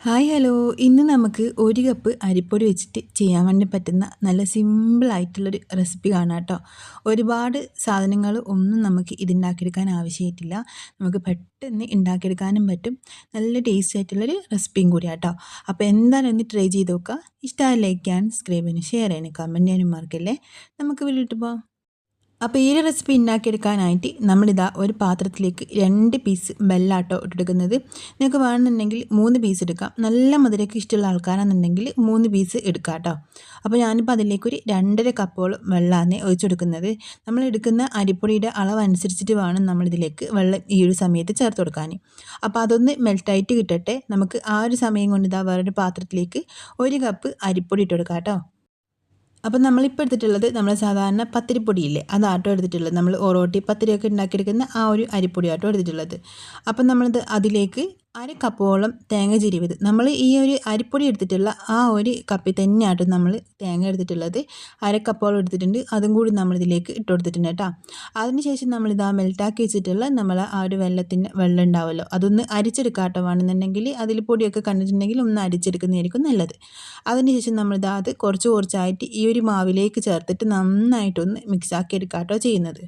Hi hello. ഇന്ന് നമുക്ക് ഒരു കപ്പ് അരിപ്പൊടി വെച്ചിട്ട് ചെയ്യാൻ വേണ്ടി പറ്റുന്ന നല്ല സിമ്പിളായിട്ടുള്ളൊരു റെസിപ്പി കാണാം കേട്ടോ. ഒരുപാട് സാധനങ്ങൾ ഒന്നും നമുക്ക് ഇതുണ്ടാക്കിയെടുക്കാൻ ആവശ്യമായിട്ടില്ല. നമുക്ക് പെട്ടെന്ന് ഉണ്ടാക്കിയെടുക്കാനും പറ്റും. നല്ല ടേസ്റ്റ് ആയിട്ടുള്ളൊരു റെസിപ്പിയും കൂടി കേട്ടോ. അപ്പോൾ എന്തായാലും ഒന്ന് ട്രൈ ചെയ്ത് നോക്കുക. ഇഷ്ടമായി ലൈക്ക് ചെയ്യാൻ സബ്സ്ക്രൈബ് ചെയ്യാനും ഷെയർ ചെയ്യാനും കമന്റ് ചെയ്യാനും മാർക്കല്ലേ നമുക്ക് വീട്ടിൽ പോകാം അപ്പോൾ ഈ റെസിപ്പി ഉണ്ടാക്കിയെടുക്കാനായിട്ട് നമ്മളിതാ ഒരു പാത്രത്തിലേക്ക് രണ്ട് പീസ് ബെല്ലാട്ടോ ഇട്ടെടുക്കുന്നത്. നിങ്ങൾക്ക് വേണമെന്നുണ്ടെങ്കിൽ മൂന്ന് പീസ് എടുക്കാം. നല്ല മധുരയ്ക്ക് ഇഷ്ടമുള്ള ആൾക്കാരാണെന്നുണ്ടെങ്കിൽ മൂന്ന് പീസ് എടുക്കാം കേട്ടോ അപ്പോൾ ഞാനിപ്പോൾ അതിലേക്കൊരു രണ്ടര കപ്പോളം വെള്ളമാണ് ഒഴിച്ചെടുക്കുന്നത്. നമ്മൾ എടുക്കുന്ന അരിപ്പൊടിയുടെ അളവ് അനുസരിച്ചിട്ട് വേണം നമ്മളിതിലേക്ക് വെള്ളം ഈ ഒരു സമയത്ത് ചേർത്ത് കൊടുക്കാൻ. അപ്പോൾ അതൊന്ന് മെൽട്ടായിട്ട് കിട്ടട്ടെ. നമുക്ക് ആ ഒരു സമയം കൊണ്ട് ഇതാ വേറൊരു പാത്രത്തിലേക്ക് ഒരു കപ്പ് അരിപ്പൊടി ഇട്ട് കൊടുക്കാം കേട്ടോ അപ്പം നമ്മളിപ്പോൾ എടുത്തിട്ടുള്ളത് നമ്മൾ സാധാരണ പത്തിരിപ്പൊടിയില്ലേ? അതാട്ടോ എടുത്തിട്ടുള്ളത്. നമ്മൾ ഒറോട്ടി പത്തിരിയൊക്കെ ഉണ്ടാക്കിയെടുക്കുന്ന ആ ഒരു അരിപ്പൊടി ആട്ടോ എടുത്തിട്ടുള്ളത്. അപ്പം നമ്മളത് അതിലേക്ക് അര കപ്പോളം തേങ്ങ ചിരിവത് നമ്മൾ ഈ ഒരു അരിപ്പൊടി എടുത്തിട്ടുള്ള ആ ഒരു കപ്പിൽ തന്നെയാണ് നമ്മൾ തേങ്ങ എടുത്തിട്ടുള്ളത്. അര കപ്പോളം എടുത്തിട്ടുണ്ട്. അതും കൂടി നമ്മളിതിലേക്ക് ഇട്ട് കൊടുത്തിട്ടുണ്ട് കേട്ടോ. അതിനുശേഷം നമ്മളിത് ആ മെൽറ്റാക്കി വെച്ചിട്ടുള്ള നമ്മൾ ആ ഒരു വെള്ളത്തിന്റെ വെള്ളം ഉണ്ടാവുമല്ലോ. അതൊന്ന് അരിച്ചെടുക്കാട്ടോ വേണമെന്നുണ്ടെങ്കിൽ. അതിൽ പൊടിയൊക്കെ കണ്ടിട്ടുണ്ടെങ്കിൽ ഒന്ന് അരിച്ചെടുക്കുന്നതായിരിക്കും നല്ലത്. അതിനുശേഷം നമ്മളിത് അത് കുറച്ച് കുറച്ചായിട്ട് ഈ ഒരു മാവിലേക്ക് ചേർത്തിട്ട് നന്നായിട്ടൊന്ന് മിക്സാക്കി എടുക്കാട്ടോ ചെയ്യുന്നത്.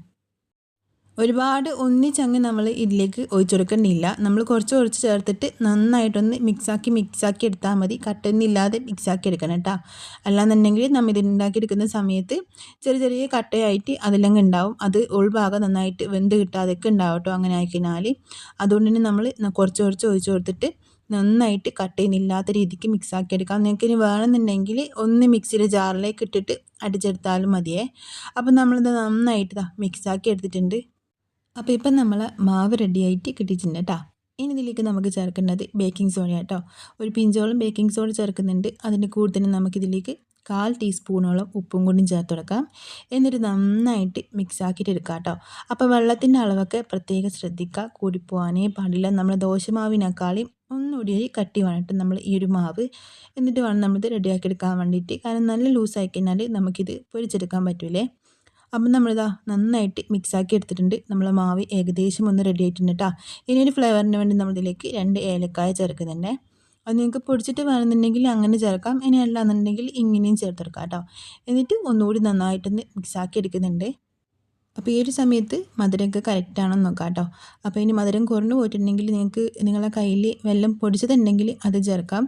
ഒരുപാട് ഒന്നിച്ചങ്ങ് നമ്മൾ ഇതിലേക്ക് ഒഴിച്ചു കൊടുക്കേണ്ടിയില്ല നമ്മൾ കുറച്ച് കുറച്ച് ചേർത്തിട്ട് നന്നായിട്ടൊന്ന് മിക്സാക്കി മിക്സാക്കി എടുത്താൽ മതി. കട്ടൊന്നില്ലാതെ മിക്സാക്കി എടുക്കണം കേട്ടോ. അല്ലാന്നുണ്ടെങ്കിൽ നമ്മൾ ഇത് ഉണ്ടാക്കിയെടുക്കുന്ന സമയത്ത് ചെറിയ ചെറിയ കട്ടയായിട്ട് അതിലങ്ങ് ഉണ്ടാവും. അത് ഉൾഭാഗം നന്നായിട്ട് വെന്ത് കിട്ടാതൊക്കെ ഉണ്ടാവും കേട്ടോ അങ്ങനെ ആയിക്കഴിഞ്ഞാൽ അതുകൊണ്ട് തന്നെ നമ്മൾ കുറച്ച് കുറച്ച് ഒഴിച്ചു കൊടുത്തിട്ട് നന്നായിട്ട് കട്ട് ചെയ്യുന്നില്ലാത്ത രീതിക്ക് മിക്സാക്കി എടുക്കാം. നിങ്ങൾക്ക് ഇനി വേണമെന്നുണ്ടെങ്കിൽ ഒന്ന് മിക്സിയുടെ ജാറിലേക്ക് ഇട്ടിട്ട് അടിച്ചെടുത്താലും മതിയേ. അപ്പം നമ്മളിത് നന്നായിട്ട് മിക്സാക്കി എടുത്തിട്ടുണ്ട്. അപ്പോൾ ഇപ്പം നമ്മൾ മാവ് റെഡിയായിട്ട് കിട്ടിയിട്ടുണ്ട് കേട്ടോ ഇനി ഇതിലേക്ക് നമുക്ക് ചേർക്കേണ്ടത് ബേക്കിംഗ് സോഡ കേട്ടോ ഒരു പിഞ്ചോളം ബേക്കിംഗ് സോഡ ചേർക്കുന്നുണ്ട്. അതിന്റെ കൂടെ തന്നെ നമുക്കിതിലേക്ക് കാൽ ടീസ്പൂണോളം ഉപ്പും കൂടി ചേർത്ത് കൊടുക്കാം. എന്നിട്ട് നന്നായിട്ട് മിക്സ് ആക്കിയിട്ട് എടുക്കാം കേട്ടോ അപ്പോൾ വെള്ളത്തിന്റെ അളവൊക്കെ പ്രത്യേകം ശ്രദ്ധിക്കുക. കൂടിപ്പോവാനേ പാടില്ല. നമ്മൾ ദോശമാവിനേക്കാളും ഒന്നുകൂടി കട്ടി വേണിട്ട് നമ്മൾ ഈ ഒരു മാവ്. എന്നിട്ട് വേണം നമ്മളിത് റെഡിയാക്കി എടുക്കാൻ വേണ്ടിയിട്ട്. കാരണം നല്ല ലൂസായി കഴിഞ്ഞാൽ നമുക്കിത് പൊരിച്ചെടുക്കാൻ പറ്റൂലേ. അപ്പം നമ്മളിതാ നന്നായിട്ട് മിക്സാക്കി എടുത്തിട്ടുണ്ട്. നമ്മൾ മാവ് ഏകദേശം ഒന്ന് റെഡി ആയിട്ടുണ്ട് കേട്ടോ ഇനി ഒരു ഫ്ലേവറിന് വേണ്ടി നമ്മളിതിലേക്ക് രണ്ട് ഏലക്കായ ചേർക്കുന്നുണ്ട്. അത് നിങ്ങൾക്ക് പൊടിച്ചിട്ട് വേണമെന്നുണ്ടെങ്കിൽ അങ്ങനെ ചേർക്കാം. ഇനി അല്ലാന്നുണ്ടെങ്കിൽ ഇങ്ങനെയും ചേർത്തെടുക്കാം കേട്ടോ എന്നിട്ട് ഒന്നുകൂടി നന്നായിട്ടൊന്ന് മിക്സാക്കി എടുക്കുന്നുണ്ട്. അപ്പോൾ ഈ ഒരു സമയത്ത് മധുരമൊക്കെ കറക്റ്റാണെന്ന് നോക്കാം കേട്ടോ അപ്പോൾ ഇനി മധുരം കുറഞ്ഞു പോയിട്ടുണ്ടെങ്കിൽ നിങ്ങൾക്ക് നിങ്ങളെ കയ്യിൽ വെല്ലം പൊടിച്ചതുണ്ടെങ്കിൽ അത് ചേർക്കാം.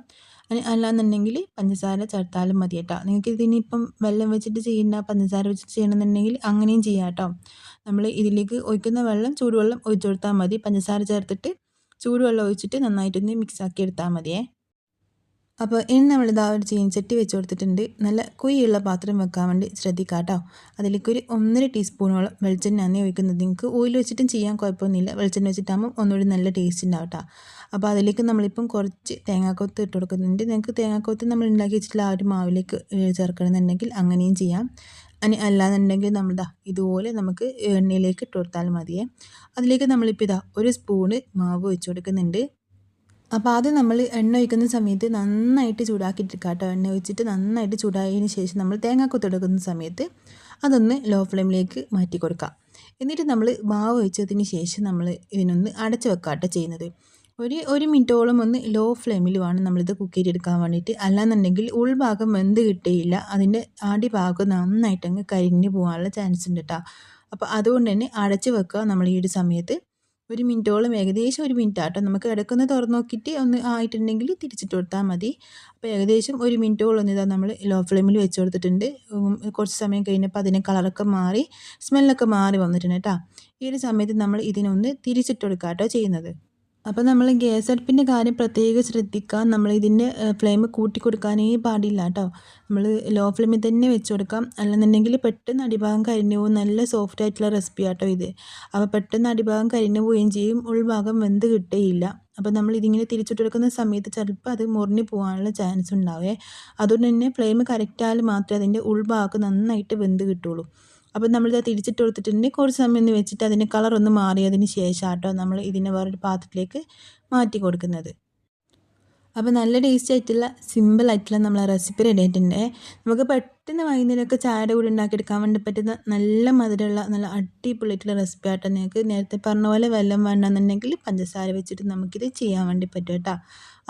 അല്ലാന്നുണ്ടെങ്കിൽ പഞ്ചസാര ചേർത്താലും മതി കേട്ടോ നിങ്ങൾക്ക് ഇതിനിപ്പം വെള്ളം വെച്ചിട്ട് ചെയ്യണ്ട പഞ്ചസാര വെച്ചിട്ട് ചെയ്യണമെന്നുണ്ടെങ്കിൽ അങ്ങനെയും ചെയ്യാം കേട്ടോ നമ്മൾ ഇതിലേക്ക് ഒഴിക്കുന്ന വെള്ളം ചൂടുവെള്ളം ഒഴിച്ചു കൊടുത്താൽ മതി. പഞ്ചസാര ചേർത്തിട്ട് ചൂടുവെള്ളം ഒഴിച്ചിട്ട് നന്നായിട്ടൊന്ന് മിക്സ് ആക്കി എടുത്താൽ മതിയേ. അപ്പോൾ ഇനി നമ്മളിതാ ഒരു ചീനച്ചട്ടി വെച്ച് കൊടുത്തിട്ടുണ്ട്. നല്ല കുയ്യുള്ള പാത്രം വെക്കാൻ വേണ്ടി ശ്രദ്ധിക്കാം കേട്ടോ അതിലേക്ക് ഒരു ഒന്നര ടീസ്പൂണോളം വെളിച്ചെണ്ണ ഒഴിക്കുന്നത്. നിങ്ങൾക്ക് ഓയിൽ വെച്ചിട്ടും ചെയ്യാൻ കുഴപ്പമൊന്നുമില്ല. വെളിച്ചെണ്ണ വെച്ചിട്ടാകുമ്പോൾ ഒന്നുകൂടി നല്ല ടേസ്റ്റ് ഉണ്ടാവും കേട്ടോ അപ്പോൾ അതിലേക്ക് നമ്മളിപ്പം കുറച്ച് തേങ്ങാക്കൊത്ത് ഇട്ട് കൊടുക്കുന്നുണ്ട്. നിങ്ങൾക്ക് തേങ്ങാക്കൊത്ത് നമ്മൾ ഉണ്ടാക്കി വെച്ചിട്ടുള്ള ആ ഒരു മാവിലേക്ക് ചേർക്കണമെന്നുണ്ടെങ്കിൽ അങ്ങനെയും ചെയ്യാം. അനി അല്ലാന്നുണ്ടെങ്കിൽ നമ്മളിതാ ഇതുപോലെ നമുക്ക് എണ്ണയിലേക്ക് ഇട്ട് കൊടുത്താൽ മതിയേ. അതിലേക്ക് നമ്മളിപ്പോൾ ഇതാ ഒരു സ്പൂണ് മാവ് വെച്ച് കൊടുക്കുന്നുണ്ട്. അപ്പോൾ ആദ്യം നമ്മൾ എണ്ണ ഒഴിക്കുന്ന സമയത്ത് നന്നായിട്ട് ചൂടാക്കിയിട്ടിരിക്കുക കേട്ടോ. എണ്ണ ഒഴിച്ചിട്ട് നന്നായിട്ട് ചൂടായതിന് ശേഷം നമ്മൾ തേങ്ങ കൊത്തെടുക്കുന്ന സമയത്ത് അതൊന്ന് ലോ ഫ്ലെയിമിലേക്ക് മാറ്റി കൊടുക്കുക. എന്നിട്ട് നമ്മൾ മാവ് ഒഴിച്ചതിന് ശേഷം നമ്മൾ ഇതിനൊന്ന് അടച്ച് കേട്ടോ ചെയ്യുന്നത്. ഒരു ഒരു മിനിറ്റോളം ഒന്ന് ലോ ഫ്ലെയിമിൽ വേണം നമ്മളിത് കുക്ക് ചെയ്തെടുക്കാൻ വേണ്ടിയിട്ട്. അല്ലാന്നുണ്ടെങ്കിൽ ഉൾഭാഗം വെന്ത് കിട്ടിയില്ല. അതിന്റെ ആടി ഭാഗം നന്നായിട്ടങ്ങ് കരിഞ്ഞു പോകാനുള്ള ചാൻസ് ഉണ്ട് കേട്ടോ. അപ്പോൾ അതുകൊണ്ട് തന്നെ അടച്ച് വെക്കുക നമ്മൾ ഈ ഒരു സമയത്ത്. ഒരു മിനിറ്റോളം ഏകദേശം ഒരു മിനിറ്റ് ആട്ടോ നമുക്ക് ഇടയ്ക്കൊന്ന് തുറന്ന് നോക്കിയിട്ട് ഒന്ന് ആയിട്ടുണ്ടെങ്കിൽ തിരിച്ചിട്ട് കൊടുത്താൽ മതി. അപ്പോൾ ഏകദേശം ഒരു മിനിറ്റോളം ഒന്ന് ഇതാ നമ്മൾ ലോ ഫ്ലെയിമിൽ വെച്ച് കൊടുത്തിട്ടുണ്ട്. കുറച്ച് സമയം കഴിഞ്ഞപ്പോൾ അതിന് കളറൊക്കെ മാറി സ്മെല്ലൊക്കെ മാറി വന്നിട്ടുണ്ട് കേട്ടോ. ഈ ഒരു സമയത്ത് നമ്മൾ ഇതിനൊന്ന് തിരിച്ചിട്ട് കൊടുക്കാം കേട്ടോ ചെയ്യുന്നത്. അപ്പോൾ നമ്മൾ ഗ്യാസ് അടുപ്പിന്റെ കാര്യം പ്രത്യേകം ശ്രദ്ധിക്കുക നമ്മൾ ഇതിന്റെ ഫ്ലെയിം കൂട്ടി കൊടുക്കാനേ പാടില്ല കേട്ടോ. നമ്മൾ ലോ ഫ്ലെയിമിൽ തന്നെ വെച്ച് കൊടുക്കാം അല്ലെന്നുണ്ടെങ്കിൽ പെട്ടെന്ന് അടിഭാഗം കരിഞ്ഞു പോകും നല്ല സോഫ്റ്റ് ആയിട്ടുള്ള റെസിപ്പി ആട്ടോ ഇത്. അപ്പോൾ പെട്ടെന്ന് അടിഭാഗം കരിഞ്ഞു പോവുകയും ചെയ്യും. ഉൾഭാഗം വെന്ത് കിട്ടുകയില്ല. അപ്പോൾ നമ്മൾ ഇതിങ്ങനെ തിരിച്ചിട്ട് കൊടുക്കുന്ന സമയത്ത് ചിലപ്പോൾ അത് മുറിഞ്ഞു പോകാനുള്ള ചാൻസ് ഉണ്ടാവേ. അതുകൊണ്ട് തന്നെ ഫ്ലെയിം കറക്റ്റായാൽ മാത്രമേ അതിന്റെ ഉൾഭാഗം നന്നായിട്ട് വെന്ത് കിട്ടുള്ളൂ അപ്പോൾ നമ്മളിത് തിരിച്ചിട്ട് കൊടുത്തിട്ടുണ്ടെങ്കിൽ കുറച്ച് സമയം ഒന്ന് വെച്ചിട്ട് അതിന്റെ കളർ ഒന്ന് മാറിയതിന് ശേഷം ആട്ടോ നമ്മൾ ഇതിനെ വേറൊരു പാത്രത്തിലേക്ക് മാറ്റി കൊടുക്കുന്നത്. അപ്പോൾ നല്ല ടേസ്റ്റ് ആയിട്ടുള്ള സിമ്പിൾ ആയിട്ടുള്ള നമ്മളെ റെസിപ്പി റെഡി ആയിട്ടുണ്ട്. നമുക്ക് പെട്ടെന്ന് വൈകുന്നേരമൊക്കെ ചായയുടെ കൂടെ ഉണ്ടാക്കിയെടുക്കാൻ വേണ്ടി പറ്റുന്ന നല്ല മധുരമുള്ള നല്ല അടിപൊളിയായിട്ടുള്ള റെസിപ്പി ആട്ടോ നിങ്ങൾക്ക് നേരത്തെ പറഞ്ഞ പോലെ വെള്ളം വേണമെന്നുണ്ടെങ്കിൽ പഞ്ചസാര വെച്ചിട്ട് നമുക്കിത് ചെയ്യാൻ വേണ്ടി പറ്റും കേട്ടോ.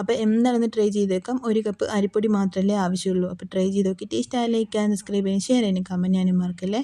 അപ്പോൾ എന്താണെന്ന് ട്രൈ ചെയ്തേക്കാം ഒരു കപ്പ് അരിപ്പൊടി മാത്രമല്ലേ ആവശ്യമുള്ളൂ. അപ്പോൾ ട്രൈ ചെയ്ത് നോക്കിയിട്ട് ഇഷ്ടമായി ലൈക്ക് ചെയ്യാൻ സബ്സ്ക്രൈബ് ചെയ്യാൻ ഷെയർ ചെയ്യാനും കമന്റ് ചെയ്യാനും മറക്കല്ലേ?